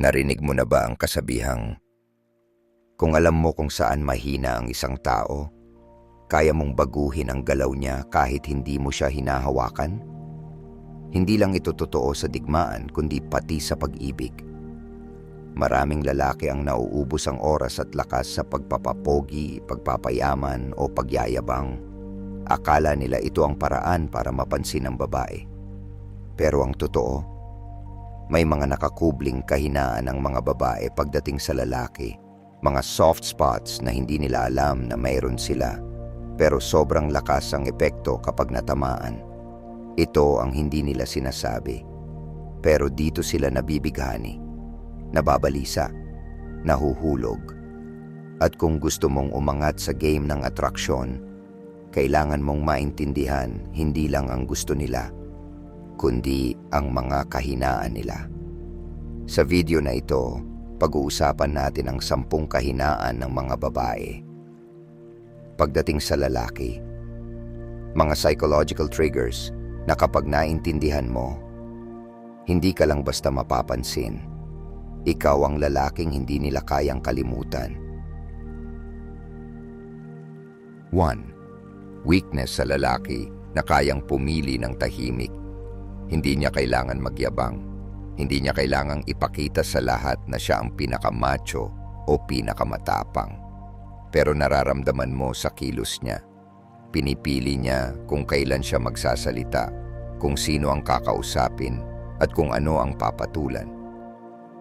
Narinig mo na ba ang kasabihang, kung alam mo kung saan mahina ang isang tao, kaya mong baguhin ang galaw niya kahit hindi mo siya hinahawakan? Hindi lang ito totoo sa digmaan kundi pati sa pag-ibig. Maraming lalaki ang nauubos ang oras at lakas sa pagpapapogi, pagpapayaman o pagyayabang. Akala nila ito ang paraan para mapansin ng babae. Pero ang totoo, may mga nakakubling kahinaan ng mga babae pagdating sa lalaki, mga soft spots na hindi nila alam na mayroon sila, pero sobrang lakas ang epekto kapag natamaan. Ito ang hindi nila sinasabi, pero dito sila nabibighani, nababalisa, nahuhulog. At kung gusto mong umangat sa game ng atraksyon, kailangan mong maintindihan hindi lang ang gusto nila, kundi ang mga kahinaan nila. Sa video na ito, pag-uusapan natin ang sampung kahinaan ng mga babae. Pagdating sa lalaki, mga psychological triggers na kapag naintindihan mo, hindi ka lang basta mapapansin. Ikaw ang lalaking hindi nila kayang kalimutan. 1. Weakness sa lalaki na kayang pumili ng tahimik. Hindi niya kailangan magyabang. Hindi niya kailangang ipakita sa lahat na siya ang pinakamacho o pinakamatapang. Pero nararamdaman mo sa kilos niya. Pinipili niya kung kailan siya magsasalita, kung sino ang kakausapin, at kung ano ang papatulan.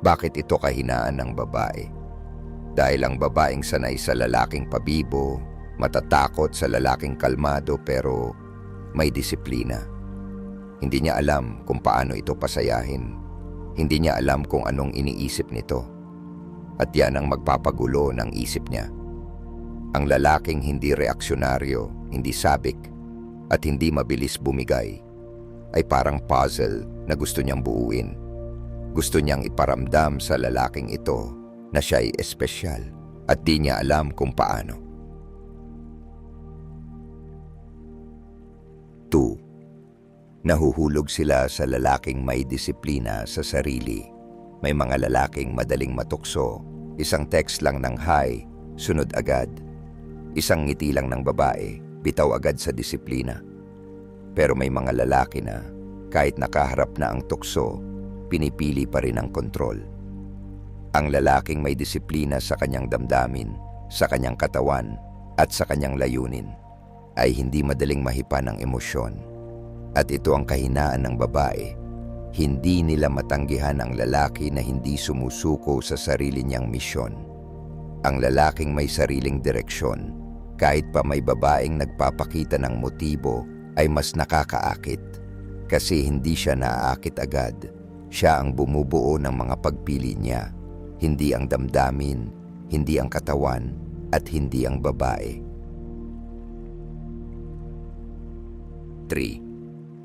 Bakit ito kahinaan ng babae? Dahil ang babaeng sanay sa lalaking pabibo, matatakot sa lalaking kalmado pero may disiplina. Hindi niya alam kung paano ito pasayahin. Hindi niya alam kung anong iniisip nito. At yan ang magpapagulo ng isip niya. Ang lalaking hindi reaksyonaryo, hindi sabik, at hindi mabilis bumigay, ay parang puzzle na gusto niyang buuin. Gusto niyang iparamdam sa lalaking ito na siya ay espesyal at di niya alam kung paano. 2. Nahuhulog sila sa lalaking may disiplina sa sarili. May mga lalaking madaling matukso, isang text lang ng hi, sunod agad. Isang ngiti lang ng babae, bitaw agad sa disiplina. Pero may mga lalaki na, kahit nakaharap na ang tukso, pinipili pa rin ang kontrol. Ang lalaking may disiplina sa kanyang damdamin, sa kanyang katawan, at sa kanyang layunin ay hindi madaling mahipa ng emosyon. At ito ang kahinaan ng babae. Hindi nila matanggihan ang lalaki na hindi sumusuko sa sarili niyang misyon. Ang lalaking may sariling direksyon, kahit pa may babaeng nagpapakita ng motibo, ay mas nakakaakit. Kasi hindi siya naaakit agad. Siya ang bumubuo ng mga pagpili niya. Hindi ang damdamin, hindi ang katawan, at hindi ang babae. 3.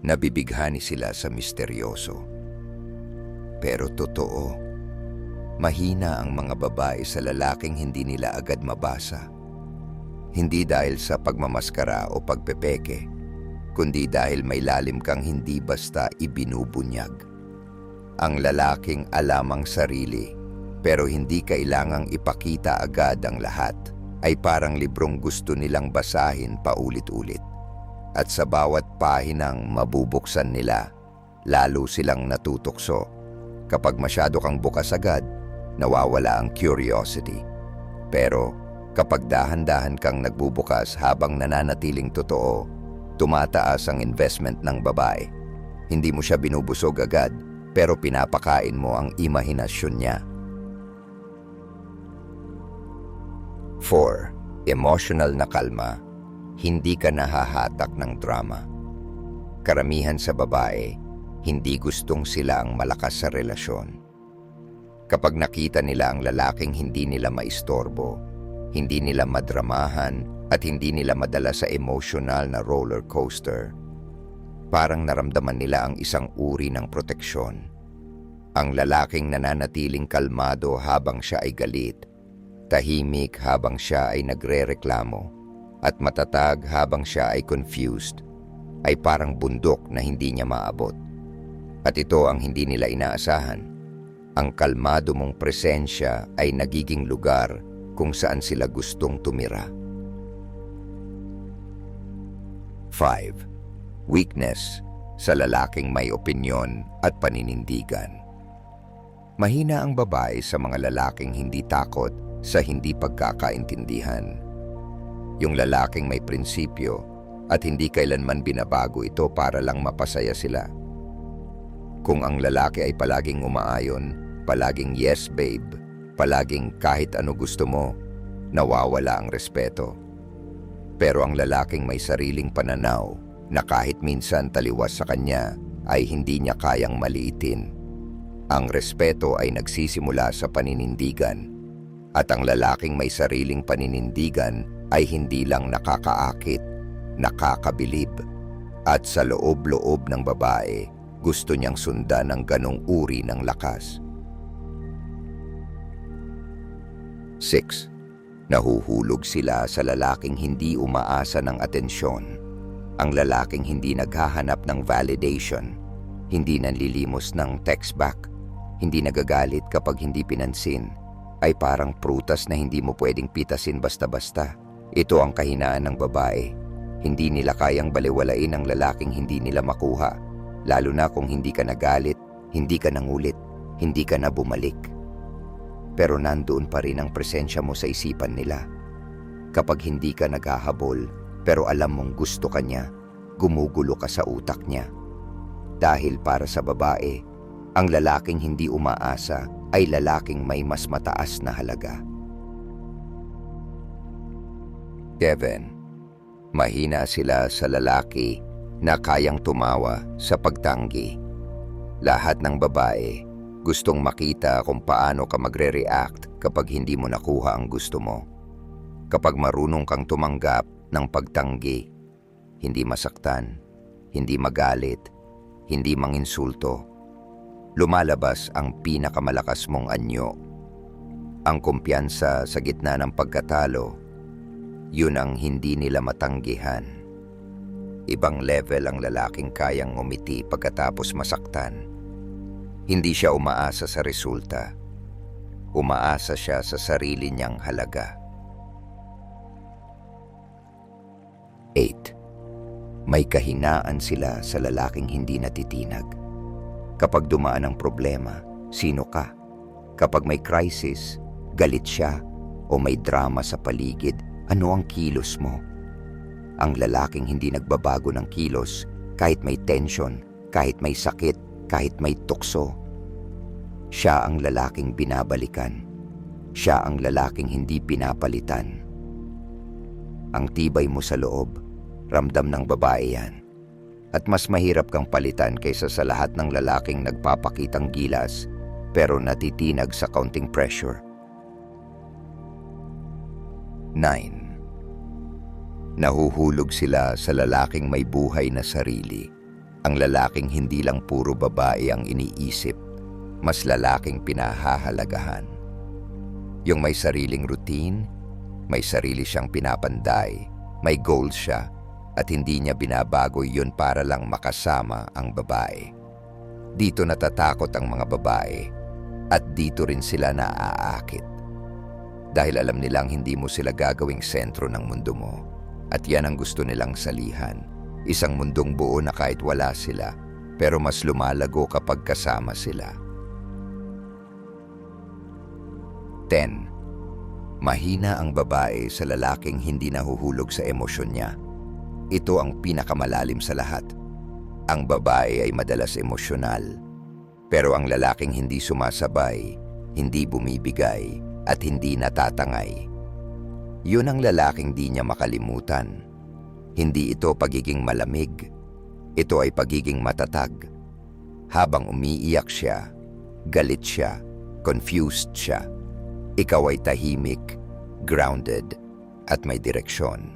Nabibighani sila sa misteryoso. Pero totoo, mahina ang mga babae sa lalaking hindi nila agad mabasa. Hindi dahil sa pagmamaskara o pagpepeke, kundi dahil may lalim kang hindi basta ibinubunyag. Ang lalaking alam ang sarili, pero hindi kailangang ipakita agad ang lahat, ay parang librong gusto nilang basahin paulit-ulit at sa bawat pahinang mabubuksan nila, lalo silang natutokso. Kapag masyado kang bukas agad, nawawala ang curiosity. Pero kapag dahan-dahan kang nagbubukas habang nananatiling totoo, tumataas ang investment ng babae. Hindi mo siya binubusog agad, pero pinapakain mo ang imahinasyon niya. 4. Emotional na kalma hindi ka nahahatak ng drama. Karamihan sa babae, hindi gustong sila ang malakas sa relasyon. Kapag nakita nila ang lalaking hindi nila maistorbo, hindi nila madramahan at hindi nila madala sa emotional na roller coaster, parang naramdaman nila ang isang uri ng proteksyon. Ang lalaking nananatiling kalmado habang siya ay galit, tahimik habang siya ay nagre-reklamo, at matatag habang siya ay confused, ay parang bundok na hindi niya maabot. At ito ang hindi nila inaasahan. Ang kalmado mong presensya ay nagiging lugar kung saan sila gustong tumira. 5. Weakness sa lalaking may opinyon at paninindigan. Mahina ang babae sa mga lalaking hindi takot sa hindi pagkakaintindihan. Yung lalaking may prinsipyo at hindi kailanman binabago ito para lang mapasaya sila. Kung ang lalaki ay palaging umaayon, palaging yes babe, palaging kahit ano gusto mo, nawawala ang respeto. Pero ang lalaking may sariling pananaw na kahit minsan taliwas sa kanya ay hindi niya kayang maliitin. Ang respeto ay nagsisimula sa paninindigan at ang lalaking may sariling paninindigan ay hindi lang nakakaakit, nakakabilib at sa loob-loob ng babae gusto niyang sundan ang ganong uri ng lakas. 6. Nahuhulog sila sa lalaking hindi umaasa ng atensyon. Ang lalaking hindi naghahanap ng validation, hindi nanlilimos ng text back, hindi nagagalit kapag hindi pinansin, ay parang prutas na hindi mo pwedeng pitasin basta-basta. Ito ang kahinaan ng babae. Hindi nila kayang baliwalain ang lalaking hindi nila makuha, lalo na kung hindi ka nagalit, hindi ka nangulit, hindi ka na bumalik pero nandoon pa rin ang presensya mo sa isipan nila. Kapag hindi ka naghahabol, pero alam mong gusto ka niya, gumugulo ka sa utak niya. Dahil para sa babae, ang lalaking hindi umaasa ay lalaking may mas mataas na halaga. Kevin, mahina sila sa lalaki na kayang tumawa sa pagtanggi. Lahat ng babae Gustong makita kung paano ka magre-react kapag hindi mo nakuha ang gusto mo. Kapag marunong kang tumanggap ng pagtanggi, hindi masaktan, hindi magalit, hindi manginsulto, lumalabas ang pinakamalakas mong anyo. Ang kumpiyansa sa gitna ng pagkatalo, yun ang hindi nila matanggihan. Ibang level ang lalaking kayang umiti pagkatapos masaktan hindi siya umaasa sa resulta. Umaasa siya sa sarili niyang halaga. 8. May kahinaan sila sa lalaking hindi natitinag. Kapag dumaan ang problema, sino ka? Kapag may crisis, galit siya o may drama sa paligid, ano ang kilos mo? Ang lalaking hindi nagbabago ng kilos kahit may tension, kahit may sakit, kahit may tukso. Siya ang lalaking binabalikan. Siya ang lalaking hindi pinapalitan. Ang tibay mo sa loob, ramdam ng babae yan. At mas mahirap kang palitan kaysa sa lahat ng lalaking nagpapakitang gilas pero natitinag sa counting pressure. 9. Nahuhulog sila sa lalaking may buhay na sarili ang lalaking hindi lang puro babae ang iniisip, mas lalaking pinahahalagahan. Yung may sariling routine, may sarili siyang pinapanday, may goals siya, at hindi niya binabago yun para lang makasama ang babae. Dito natatakot ang mga babae at dito rin sila naaakit. Dahil alam nilang hindi mo sila gagawing sentro ng mundo mo at yan ang gusto nilang salihan Isang mundong buo na kahit wala sila, pero mas lumalago kapag kasama sila. 10. Mahina ang babae sa lalaking hindi nahuhulog sa emosyon niya. Ito ang pinakamalalim sa lahat. Ang babae ay madalas emosyonal, pero ang lalaking hindi sumasabay, hindi bumibigay, at hindi natatangay. Yun ang lalaking di niya makalimutan hindi ito pagiging malamig. Ito ay pagiging matatag. Habang umiiyak siya, galit siya, confused siya. Ikaw ay tahimik, grounded, at may direksyon.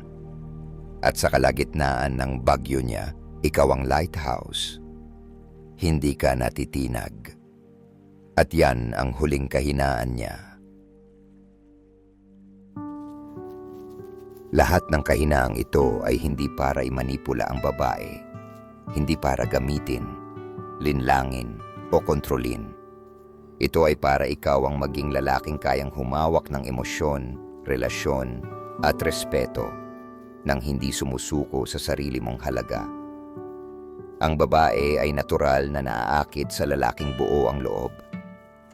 At sa kalagitnaan ng bagyo niya, ikaw ang lighthouse. Hindi ka natitinag. At yan ang huling kahinaan niya. Lahat ng kahinaang ito ay hindi para imanipula ang babae, hindi para gamitin, linlangin o kontrolin. Ito ay para ikaw ang maging lalaking kayang humawak ng emosyon, relasyon, at respeto nang hindi sumusuko sa sarili mong halaga. Ang babae ay natural na naaakit sa lalaking buo ang loob.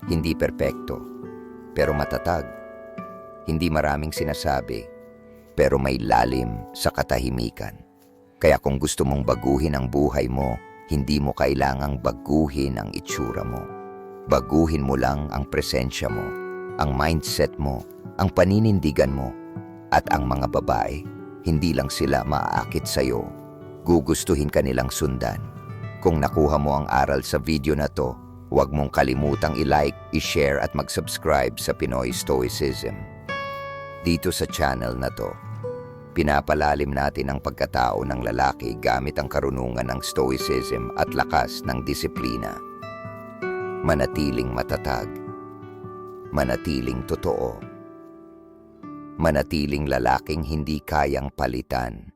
Hindi perpekto, pero matatag. Hindi maraming sinasabi, pero may lalim sa katahimikan. Kaya kung gusto mong baguhin ang buhay mo, hindi mo kailangang baguhin ang itsura mo. Baguhin mo lang ang presensya mo, ang mindset mo, ang paninindigan mo, at ang mga babae, hindi lang sila maaakit sa'yo. Gugustuhin ka nilang sundan. Kung nakuha mo ang aral sa video na to, huwag mong kalimutang i-like, i-share at mag-subscribe sa Pinoy Stoicism. Dito sa channel na to, pinapalalim natin ang pagkatao ng lalaki gamit ang karunungan ng stoicism at lakas ng disiplina. Manatiling matatag. Manatiling totoo. Manatiling lalaking hindi kayang palitan.